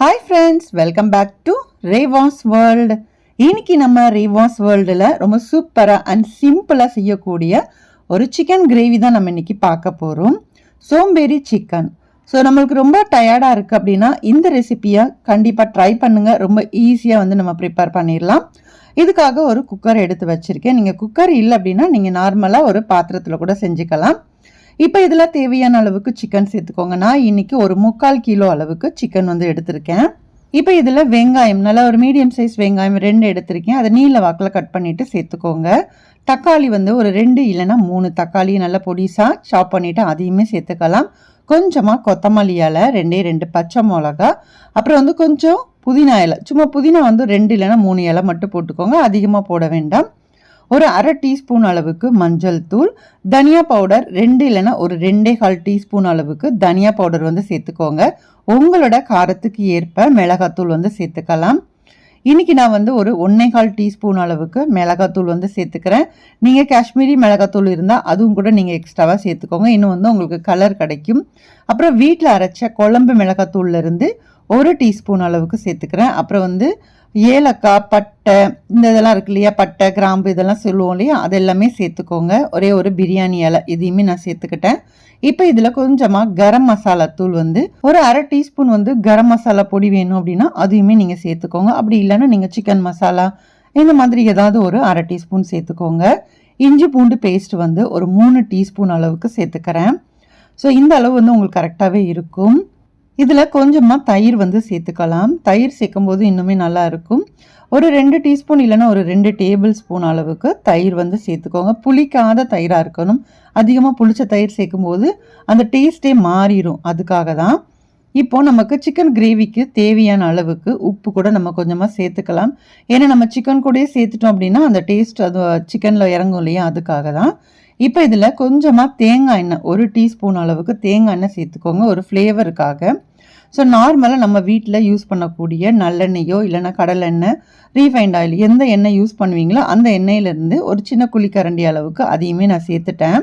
Hi friends welcome back to Reva's world இன்னைக்கு நம்ம ரேவாஸ் வேர்ல்டில் ரொம்ப சூப்பராக அண்ட் சிம்பிளாக செய்யக்கூடிய ஒரு சிக்கன் கிரேவி தான் நம்ம இன்னைக்கு பார்க்க போகிறோம் சோம்பேறி சிக்கன் ஸோ நம்மளுக்கு ரொம்ப டயர்டாக இருக்குது அப்படின்னா இந்த ரெசிப்பியை கண்டிப்பாக ட்ரை பண்ணுங்கள் ரொம்ப ஈஸியாக வந்து நம்ம ப்ரிப்பேர் பண்ணிடலாம். இதுக்காக ஒரு குக்கர் எடுத்து வச்சுருக்கேன். நீங்கள் குக்கர் இல்லை அப்படின்னா நீங்கள் நார்மலாக ஒரு பாத்திரத்தில் கூட செஞ்சுக்கலாம். இப்போ இதில் தேவையான அளவுக்கு சிக்கன் சேர்த்துக்கோங்க. நான் இன்னைக்கு ஒரு முக்கால் கிலோ அளவுக்கு சிக்கன் வந்து எடுத்திருக்கேன். இப்போ இதில் வெங்காயம் நல்லா ஒரு மீடியம் சைஸ் வெங்காயம் ரெண்டு எடுத்திருக்கேன். அதை நீல வாக்கில் கட் பண்ணிவிட்டு சேர்த்துக்கோங்க. தக்காளி வந்து ஒரு ரெண்டு இல்லைன்னா மூணு தக்காளி நல்லா பொடிசாக சாப் பண்ணிவிட்டு அதையுமே சேர்த்துக்கலாம். கொஞ்சமாக கொத்தமல்லி இலை ரெண்டே ரெண்டு பச்சை மிளகா. அப்புறம் வந்து கொஞ்சம் புதினா இலை. சும்மா புதினா வந்து ரெண்டு இல்லைன்னா மூணு இலை மட்டும் போட்டுக்கோங்க. அதிகமாக போட வேண்டாம். ஒரு அரை டீஸ்பூன் அளவுக்கு மஞ்சள் தூள் தனியா பவுடர் ரெண்டு இல்லைன்னா ஒரு ரெண்டே கால் டீஸ்பூன் அளவுக்கு தனியா பவுடர் வந்து சேர்த்துக்கோங்க. உங்களோட காரத்துக்கு ஏற்ப மிளகாத்தூள் வந்து சேர்த்துக்கலாம். இன்றைக்கி நான் வந்து ஒரு ஒன்றே கால் டீஸ்பூன் அளவுக்கு மிளகாத்தூள் வந்து சேர்த்துக்கிறேன். நீங்கள் காஷ்மீரி மிளகாத்தூள் இருந்தால் அதுவும் கூட நீங்கள் எக்ஸ்ட்ராவாக சேர்த்துக்கோங்க. இன்னும் வந்து உங்களுக்கு கலர் கிடைக்கும். அப்புறம் வீட்டில் அரைச்ச குழம்பு மிளகாத்தூள்லேருந்து ஒரு டீஸ்பூன் அளவுக்கு சேர்த்துக்கிறேன். அப்புறம் வந்து ஏலக்காய் பட்டை இந்த இதெல்லாம் இருக்கு இல்லையா? பட்டை கிராம்பு இதெல்லாம் சொல்லுவோம் இல்லையா? அதெல்லாமே சேர்த்துக்கோங்க. ஒரே ஒரு பிரியாணி இலை இதையுமே நான் சேர்த்துக்கிட்டேன். இப்போ இதில் கொஞ்சமாக கரம் மசாலா தூள் வந்து ஒரு அரை டீஸ்பூன் வந்து கரம் மசாலா பொடி வேணும் அப்படின்னா அதையுமே நீங்கள் சேர்த்துக்கோங்க. அப்படி இல்லைன்னா நீங்கள் சிக்கன் மசாலா இந்த மாதிரி ஏதாவது ஒரு அரை டீஸ்பூன் சேர்த்துக்கோங்க. இஞ்சி பூண்டு பேஸ்ட் வந்து ஒரு மூணு டீஸ்பூன் அளவுக்கு சேர்த்துக்கிறேன். ஸோ இந்த அளவு வந்து உங்களுக்கு கரெக்டாகவே இருக்கும். இதில் கொஞ்சமாக தயிர் வந்து சேர்த்துக்கலாம். தயிர் சேர்க்கும் போது இன்னுமே நல்லா இருக்கும். ஒரு ரெண்டு டீஸ்பூன் இல்லைன்னா ஒரு ரெண்டு டேபிள் ஸ்பூன் அளவுக்கு தயிர் வந்து சேர்த்துக்கோங்க. புளிக்காத தயிராக இருக்கணும். அதிகமாக புளிச்ச தயிர் சேர்க்கும்போது அந்த டேஸ்ட்டே மாறிடும் அதுக்காக தான். இப்போது நமக்கு சிக்கன் கிரேவிக்கு தேவையான அளவுக்கு உப்பு கூட நம்ம கொஞ்சமாக சேர்த்துக்கலாம். ஏன்னா நம்ம சிக்கன் கூட சேர்த்துட்டோம் அப்படின்னா அந்த டேஸ்ட் அது சிக்கனில் இறங்கும் இல்லையா? அதுக்காக தான். இப்போ இதில் கொஞ்சமாக தேங்காய் எண்ணெய் ஒரு டீஸ்பூன் அளவுக்கு தேங்காய் எண்ணெய் சேர்த்துக்கோங்க. ஒரு ஃப்ளேவருக்காக ஸோ நார்மலாக நம்ம வீட்டில் யூஸ் பண்ணக்கூடிய நல்லெண்ணெயோ இல்லைன்னா கடலெண்ணெய் ரீஃபைண்ட் ஆயில் எந்த எண்ணெய் யூஸ் பண்ணுவீங்களோ அந்த எண்ணெயிலேருந்து ஒரு சின்ன குழிக்கரண்டி அளவுக்கு அதையுமே நான் சேர்த்துட்டேன்.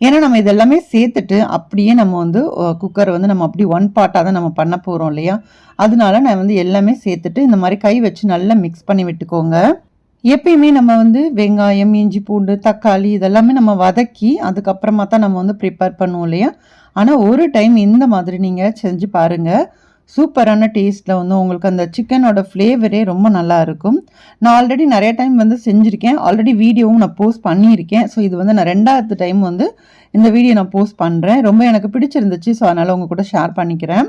ஏன்னா நம்ம இதெல்லாமே சேர்த்துட்டு அப்படியே நம்ம வந்து குக்கரை வந்து நம்ம அப்படி ஒன் பார்ட்டாக தான் நம்ம பண்ண போகிறோம் இல்லையா? அதனால நான் வந்து எல்லாமே சேர்த்துட்டு இந்த மாதிரி கை வச்சு நல்லா மிக்ஸ் பண்ணி விட்டுக்கோங்க. எப்பயுமே நம்ம வந்து வெங்காயம் இஞ்சி பூண்டு தக்காளி இதெல்லாமே நம்ம வதக்கி அதுக்கப்புறமா தான் நம்ம வந்து ப்ரிப்பேர் பண்ணுவோம் இல்லையா? ஆனால் ஒரு டைம் இந்த மாதிரி நீங்கள் செஞ்சு பாருங்கள் சூப்பரான டேஸ்ட்டில் வந்து உங்களுக்கு அந்த சிக்கனோட ஃப்ளேவரே ரொம்ப நல்லா இருக்கும். நான் ஆல்ரெடி நிறைய டைம் வந்து செஞ்சுருக்கேன். ஆல்ரெடி வீடியோவும் நான் போஸ்ட் பண்ணியிருக்கேன். ஸோ இது வந்து நான் ரெண்டாவது டைம் வந்து இந்த வீடியோ நான் போஸ்ட் பண்ணுறேன் ரொம்ப எனக்கு பிடிச்சிருந்துச்சு. ஸோ அதனால் உங்கள் கூட ஷேர் பண்ணிக்கிறேன்.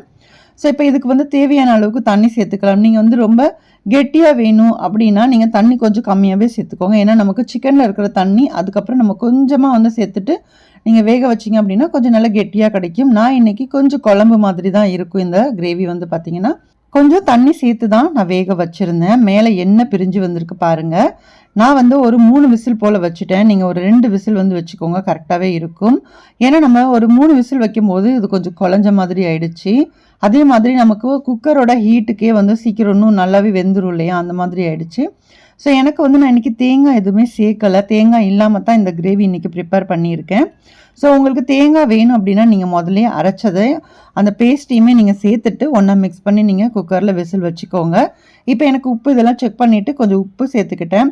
ஸோ இப்போ இதுக்கு வந்து தேவையான அளவுக்கு தண்ணி சேர்த்துக்கலாம். நீங்கள் வந்து ரொம்ப கெட்டியாக வேணும் அப்படின்னா நீங்கள் தண்ணி கொஞ்சம் கம்மியாகவே சேர்த்துக்கோங்க. ஏன்னா நமக்கு சிக்கனில் இருக்கிற தண்ணி அதுக்கப்புறம் நம்ம கொஞ்சமாக வந்து சேர்த்துட்டு நீங்கள் வேக வச்சிங்க அப்படின்னா கொஞ்சம் நல்லா கெட்டியாக கிடைக்கும். நான் இன்றைக்கி கொஞ்சம் குழம்பு மாதிரி தான் இருக்கும். இந்த கிரேவி வந்து பார்த்திங்கன்னா கொஞ்சம் தண்ணி சேர்த்து தான் நான் வேக வச்சுருந்தேன். மேலே எண்ணெய் பிரிஞ்சு வந்திருக்கு பாருங்கள் நான் வந்து ஒரு மூணு விசில் போல் வச்சுட்டேன். நீங்கள் ஒரு ரெண்டு விசில் வந்து வச்சுக்கோங்க. கரெக்டாகவே இருக்கும். ஏன்னா நம்ம ஒரு மூணு விசில் வைக்கும்போது இது கொஞ்சம் குழஞ்ச மாதிரி ஆயிடுச்சு. அதே மாதிரி நமக்கு குக்கரோட ஹீட்டுக்கே வந்து சீக்கிரம் இன்னும் நல்லாவே வெந்துடும் இல்லையா? அந்த மாதிரி ஆயிடுச்சு. ஸோ எனக்கு வந்து நான் இன்றைக்கி தேங்காய் எதுவுமே சேர்க்கலை. தேங்காய் இல்லாமல் தான் இந்த கிரேவி இன்றைக்கி ப்ரிப்பேர் பண்ணியிருக்கேன். ஸோ உங்களுக்கு தேங்காய் வேணும் அப்படின்னா நீங்கள் முதலே அரைச்சதை அந்த பேஸ்ட்டையுமே நீங்கள் சேர்த்துட்டு ஒன்றா மிக்ஸ் பண்ணி நீங்கள் குக்கரில் விசில் வச்சுக்கோங்க. இப்போ எனக்கு உப்பு இதெல்லாம் செக் பண்ணிவிட்டு கொஞ்சம் உப்பு சேர்த்துக்கிட்டேன்.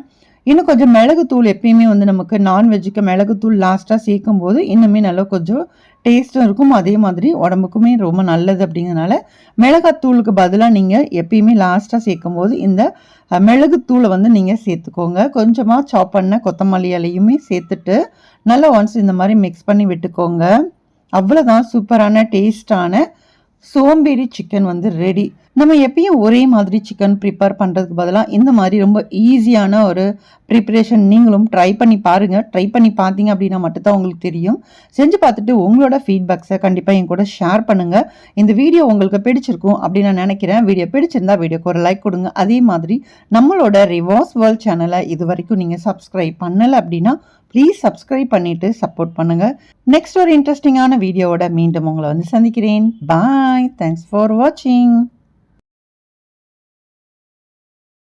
இன்னும் கொஞ்சம் மிளகுத்தூள் எப்பயுமே வந்து நமக்கு நான்வெஜ்ஜுக்கு மிளகுத்தூள் லாஸ்ட்டாக சேர்க்கும் போது இன்னுமே நல்லா கொஞ்சம் டேஸ்ட்டும் இருக்கும். அதே மாதிரி உடம்புக்குமே ரொம்ப நல்லது அப்படிங்கிறனால மிளகாத்தூளுக்கு பதிலாக நீங்கள் எப்பயுமே லாஸ்ட்டாக சேர்க்கும் போது இந்த மிளகுத்தூளை வந்து நீங்கள் சேர்த்துக்கோங்க. கொஞ்சமாக சாப் பண்ண கொத்தமல்லி இலையுமே சேர்த்துட்டு நல்லா ஒன்ஸ் இந்த மாதிரி மிக்ஸ் பண்ணி விட்டுக்கோங்க. அவ்வளோதான் சூப்பரான டேஸ்டான சோம்பேறி சிக்கன் வந்து ரெடி நம்ம எப்பயும் ஒரே மாதிரி சிக்கன் ப்ரிப்பேர் பண்ணுறதுக்கு பதிலாக இந்த மாதிரி ரொம்ப ஈஸியான ஒரு ப்ரிப்பரேஷன் நீங்களும் ட்ரை பண்ணி பாருங்கள் ட்ரை பண்ணி பார்த்தீங்க அப்படின்னா மட்டும்தான் உங்களுக்கு தெரியும். செஞ்சு பார்த்துட்டு உங்களோட ஃபீட்பேக்ஸை கண்டிப்பாக என் கூட ஷேர் பண்ணுங்கள் இந்த வீடியோ உங்களுக்கு பிடிச்சிருக்கும் அப்படின்னு நான் நினைக்கிறேன். வீடியோ பிடிச்சிருந்தா வீடியோக்கு ஒரு லைக் கொடுங்க. அதே மாதிரி நம்மளோட ரிவர்ஸ் வேர்ல்ட் சேனலை இது வரைக்கும் நீங்கள் சப்ஸ்கிரைப் பண்ணலை அப்படின்னா ப்ளீஸ் சப்ஸ்கிரைப் பண்ணிவிட்டு சப்போர்ட் பண்ணுங்கள் நெக்ஸ்ட் ஒரு இன்ட்ரெஸ்டிங்கான வீடியோவோட மீண்டும் உங்களை வந்து சந்திக்கிறேன். பாய் தேங்க்ஸ் ஃபார் வாட்சிங்